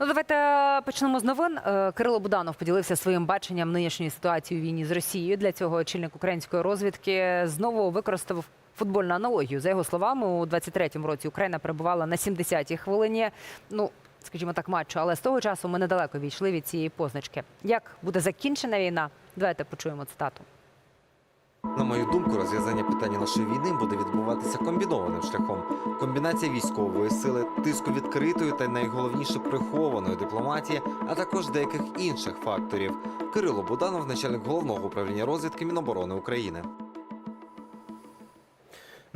Ну, давайте почнемо з новин. Е, Кирило Буданов поділився своїм баченням нинішньої ситуації у війні з Росією. Для цього очільник української розвідки знову використав футбольну аналогію. За його словами, у 23-му році Україна перебувала на 70-й хвилині. Ну, скажімо так, матчу, але з того часу ми недалеко війшли від цієї позначки. Як буде закінчена війна? Давайте почуємо цитату. На мою думку, розв'язання питання нашої війни буде відбуватися комбінованим шляхом. Комбінація військової сили, тиску відкритої та найголовніше прихованої дипломатії, а також деяких інших факторів. Кирило Буданов, начальник головного управління розвідки Міноборони України.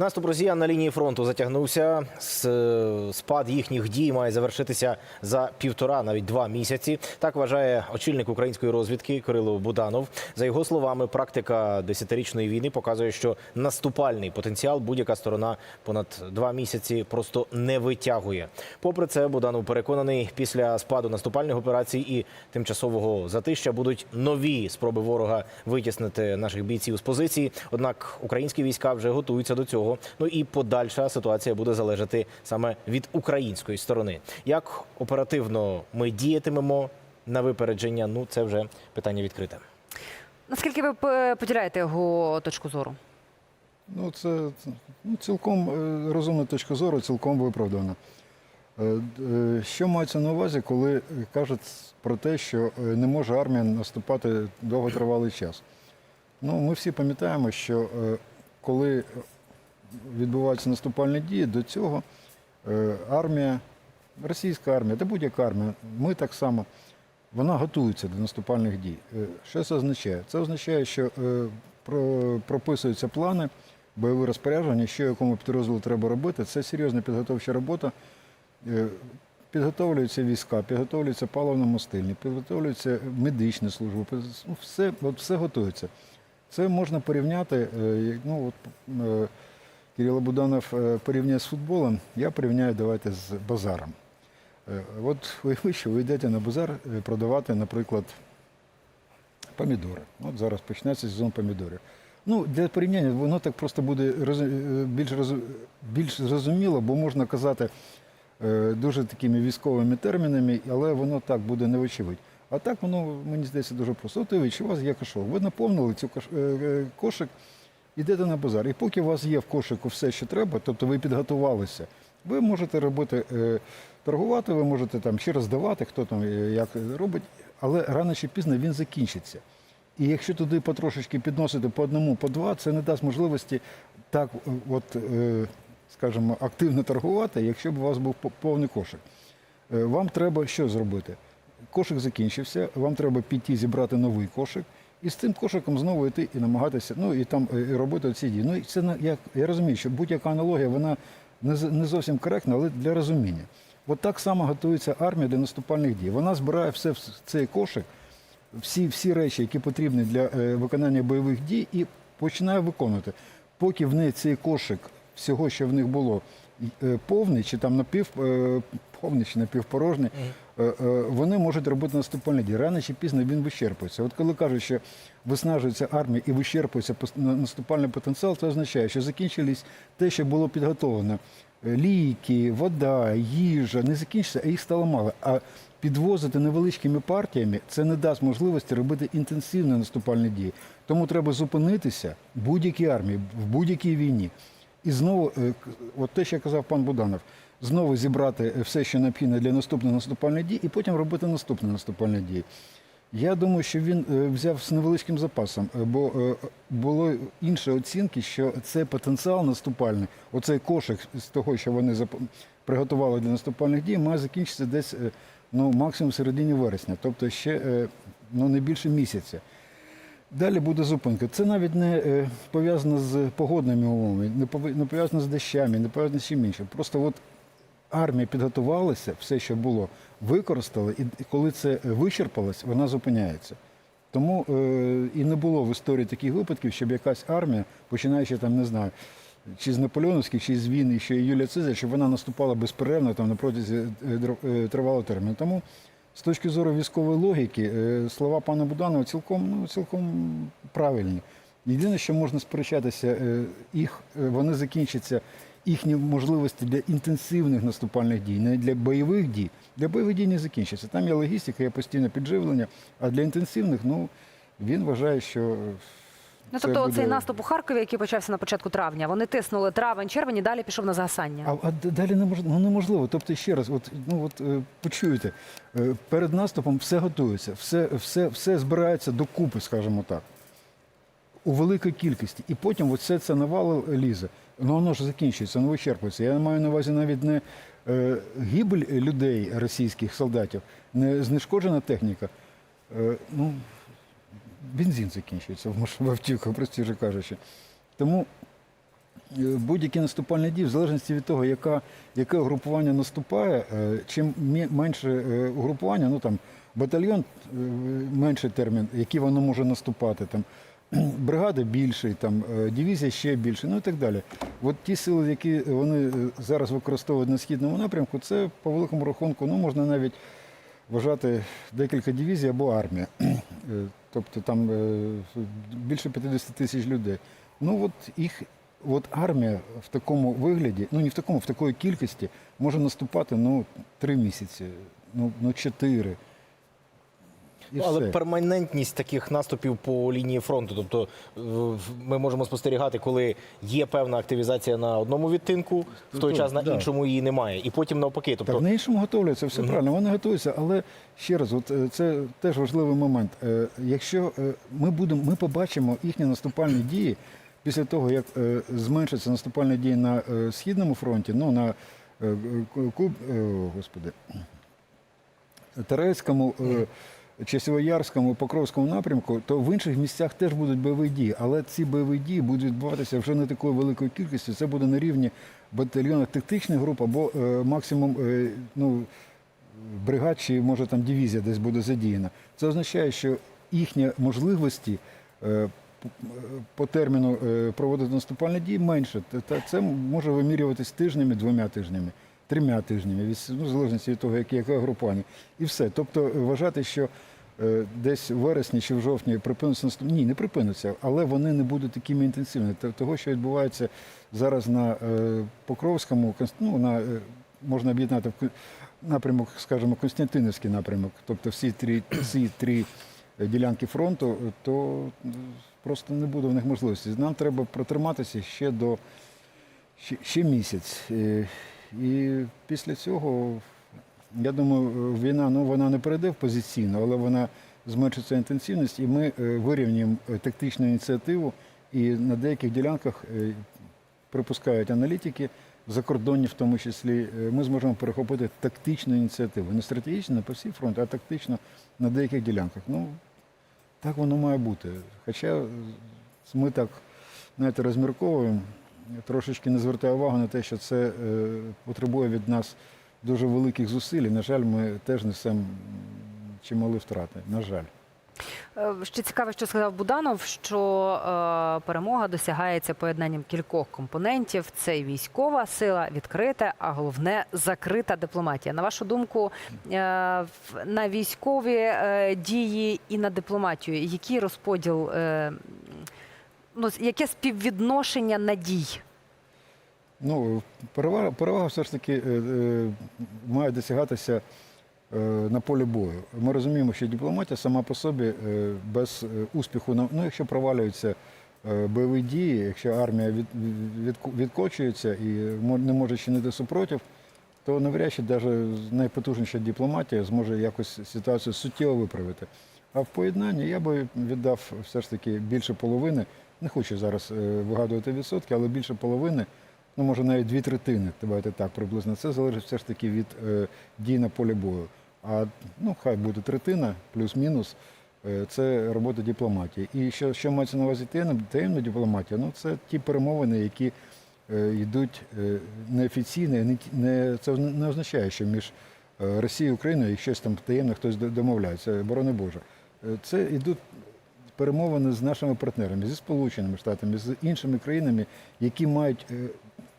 Наступ росіян на лінії фронту затягнувся. Спад їхніх дій має завершитися за півтора, навіть два місяці. Так вважає очільник української розвідки Кирило Буданов. За його словами, практика десятирічної війни показує, що наступальний потенціал будь-яка сторона понад два місяці просто не витягує. Попри це, Буданов переконаний, після спаду наступальних операцій і тимчасового затища будуть нові спроби ворога витіснити наших бійців з позиції. Однак українські війська вже готуються до цього. Ну і подальша ситуація буде залежати саме від української сторони. Як оперативно ми діятимемо на випередження? Ну це вже питання відкрите. Наскільки ви поділяєте його точку зору? Ну, це ну, цілком е, розумна точка зору, цілком виправдана. Е, е, Що мається на увазі, коли кажуть про те, що не може армія наступати довготривалий час? Ну, ми всі пам'ятаємо, що коли відбуваються наступальні дії, до цього е, армія, російська армія, та будь-яка армія, ми так само, вона готується до наступальних дій. Е, Що це означає? Це означає, що е, прописуються плани, бойові розпорядження, що якому підрозділу треба робити. Це серйозна підготовча робота. Підготовлюються війська, підготовлюються паливно-мастильні, підготовлюються медичні служби, ну, все, от все готується. Це можна порівняти. Ну, от, Кирило Буданов е, порівняє з футболом, я порівняю давайте з базаром. От уявіть, що ви йдете на базар е, продавати, наприклад, помідори. От зараз почнеться сезон помідорів. Ну, для порівняння воно так просто буде е, більш, більш зрозуміло, бо можна казати дуже такими військовими термінами, але воно так буде неочевидь. А так воно, мені здається, дуже просто. От уявіть, у вас є кошок. Ви наповнили цю кош- е, е, кошик, йдете на базар. І поки у вас є в кошику все, що треба, тобто ви підготувалися, ви можете робити, е, торгувати, ви можете там ще роздавати, хто там е, як робить, але рано чи пізно він закінчиться. І якщо туди потрошечки підносити по одному, по два, це не дасть можливості так, е, от, скажімо, активно торгувати, якщо б у вас був повний кошик. Вам треба що зробити? Кошик закінчився, вам треба піти зібрати новий кошик, і з цим кошиком знову йти і намагатися, ну і там е, і робити ці дії. Ну і це я, я розумію, що будь-яка аналогія, вона не, не зовсім коректна, але для розуміння. От так само готується армія до наступальних дій. Вона збирає все в цей кошик, всі, всі речі, які потрібні для е, виконання бойових дій, і починає виконувати. Поки в неї цей кошик всього, що в них було, е, повний, чи там напів, е, повний, чи напівпорожній, е, е, вони можуть робити наступальні дії. Рано чи пізно він вичерпується. От коли кажуть, що виснажується армія і вичерпується наступальний потенціал, це означає, що закінчились те, що було підготовлено. Е, Ліки, вода, їжа не закінчиться, а їх стало мало. А підвозити невеличкими партіями це не дасть можливості робити інтенсивні наступальні дії. Тому треба зупинитися будь-якій армії, в будь-якій війні. І знову, е, от те, що казав пан Буданов, знову зібрати е, все, що необхідно для наступної наступальної дії, і потім робити наступні наступальні дії. Я думаю, що він е, взяв з невеличким запасом, бо було інші оцінки, що цей потенціал наступальний, оцей кошик з того, що вони приготували для наступальних дій, має закінчитися десь ну, максимум в середині вересня, тобто ще ну, не більше місяця. Далі буде зупинка. Це навіть не е, пов'язано з погодними умовами, не пов- не пов'язано з дощами, не пов'язано з чим іншим. Просто от армія підготувалася, все, що було, використали, і коли це вичерпалось, вона зупиняється. Тому е, і не було в історії таких випадків, щоб якась армія, починаючи там, не знаю, чи з Наполеоновських, чи з війни, ще Юлія Цезаря, щоб вона наступала безперервно там на протязі е, тривалого терміну. Тому з точки зору військової логіки, е, слова пана Буданова цілком, ну, цілком правильні. Єдине, що можна сперечатися, е, їх е, вони закінчаться їхні можливості для інтенсивних наступальних дій, не для бойових дій. Для бойових дій не закінчиться. Там є логістика, є постійне підживлення, а для інтенсивних, ну він вважає, що Ну тобто, буде- цей наступ у Харкові, який почався на початку травня, вони тиснули травень, червень і далі пішов на згасання. А, а далі неможливо, ну, неможливо. Тобто, ще раз, от, ну, от, е, почуєте, е, перед наступом все готується, все, все, все збирається докупи, скажімо так, у великій кількості. І потім от все це навало лізе. Ну воно ж закінчується, воно вичерпується. Я маю на увазі навіть не е, гибель людей, російських солдатів, не знешкоджена техніка. Е, ну, бензин закінчується в автівках, простіше кажучи. Тому е, будь-які наступальні дії, в залежності від того, яка, яке угрупування наступає, е, чим менше е, угрупування, ну там батальйон менший термін, який воно може наступати, там бригада більший, там дивізія ще більше, ну і так далі. От ті сили, які вони зараз використовують на східному напрямку, це по великому рахунку, ну можна навіть вважати декілька дивізій або армія. Е, Тобто там е, більше 50 тисяч людей. Ну от їх, от армія в такому вигляді, ну не в такому, в такої кількості може наступати ну, три місяці, ну, ну чотири. І Але все. перманентність таких наступів по лінії фронту. Тобто е, ми можемо спостерігати, коли є певна активізація на одному відтинку, в той час на да. іншому її немає. І потім навпаки. Так, Тобто на іншому готовляться, все правильно, вони готуються, але ще раз, от е, це теж важливий момент. Е, Якщо ми будемо, ми побачимо їхні наступальні дії після того, як зменшаться наступальні дії на східному фронті, ну на Куб, господи, Терецькому, е, Часівоярському, Покровському напрямку, то в інших місцях теж будуть бойові дії. Але ці бойові дії будуть відбуватися вже не такою великою кількістю. Це буде на рівні батальйонів тактичних груп або е, максимум е, ну, бригад чи може там дивізія десь буде задіяна. Це означає, що їхні можливості е, по терміну е, проводити наступальні дії менше. Та- це може вимірюватись тижнями, двома тижнями, трьома тижнями, від, ну, залежності від того, яке, яке групування. І все. Тобто е, вважати, що десь в вересні чи в жовтні припиниться наступ... Ні, не припиниться, але вони не будуть такими інтенсивними. Того, що відбувається зараз на е, Покровському, ну, на, е, можна об'єднати в напрямок, скажімо, Константинівський напрямок, тобто всі три, всі три е, ділянки фронту, е, то е, просто не буде в них можливості. Нам треба протриматися ще до ще, ще місяць. Е, І після цього, я думаю, війна ну, вона не перейде в позиційно, але вона зменшиться інтенсивність, і ми е, вирівнюємо е, тактичну ініціативу. І на деяких ділянках е, припускають аналітики, закордонні в тому числі, ми зможемо перехопити тактичну ініціативу. Не стратегічно не по всій фронту, а тактично на деяких ділянках. Ну, так воно має бути. Хоча ми так знаєте, розмірковуємо, трошечки не звертаю увагу на те, що це потребує від нас дуже великих зусиль. На жаль, ми теж несемо чимали втрати. На жаль. Е, Ще цікаво, що сказав Буданов, що е, перемога досягається поєднанням кількох компонентів: це військова сила, відкрита, а головне закрита дипломатія. На вашу думку, е, на військові е, дії і на дипломатію, який розподіл, е, ну яке співвідношення надій? Ну, перевага, перевага все ж таки е, е, має досягатися е, на полі бою. Ми розуміємо, що дипломатія сама по собі без успіху, на- ну, якщо провалюються бойові дії, якщо армія від, від, відкочується і не може чинити супротив, то навряд чи навіть найпотужніша дипломатія зможе якось ситуацію суттєво виправити. А в поєднанні я би віддав все ж таки більше половини. Не хочу зараз вигадувати відсотки, але більше половини, ну може навіть дві третини, давайте так приблизно. Це залежить все ж таки від е, дій на полі бою. А ну хай буде третина, плюс-мінус. е, Це робота дипломатії. І що, що мається на увазі таємна, таємна дипломатія? Ну це ті перемовини, які е, йдуть е, неофіційно, не, не, це не означає, що між е, Росією і Україною щось там таємно хтось домовляється, борони Боже. Це йдуть перемовини з нашими партнерами, зі Сполученими Штатами, з іншими країнами, які мають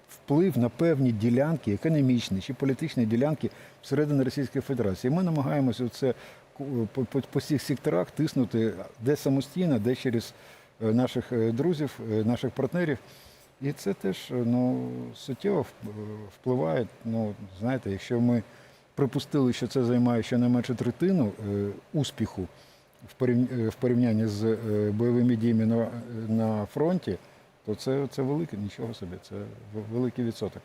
вплив на певні ділянки, економічні чи політичні ділянки всередині Російської Федерації. Ми намагаємося це по, по, всіх секторах тиснути де самостійно, де через е, наших е, друзів, е, наших партнерів. І це теж ну, суттєво впливає. Ну, знаєте, якщо ми припустили, що це займає щонайменше третину успіху в порівня- в порівнянні з бойовими діями на фронті, то це, це велике, нічого собі, це великий відсоток.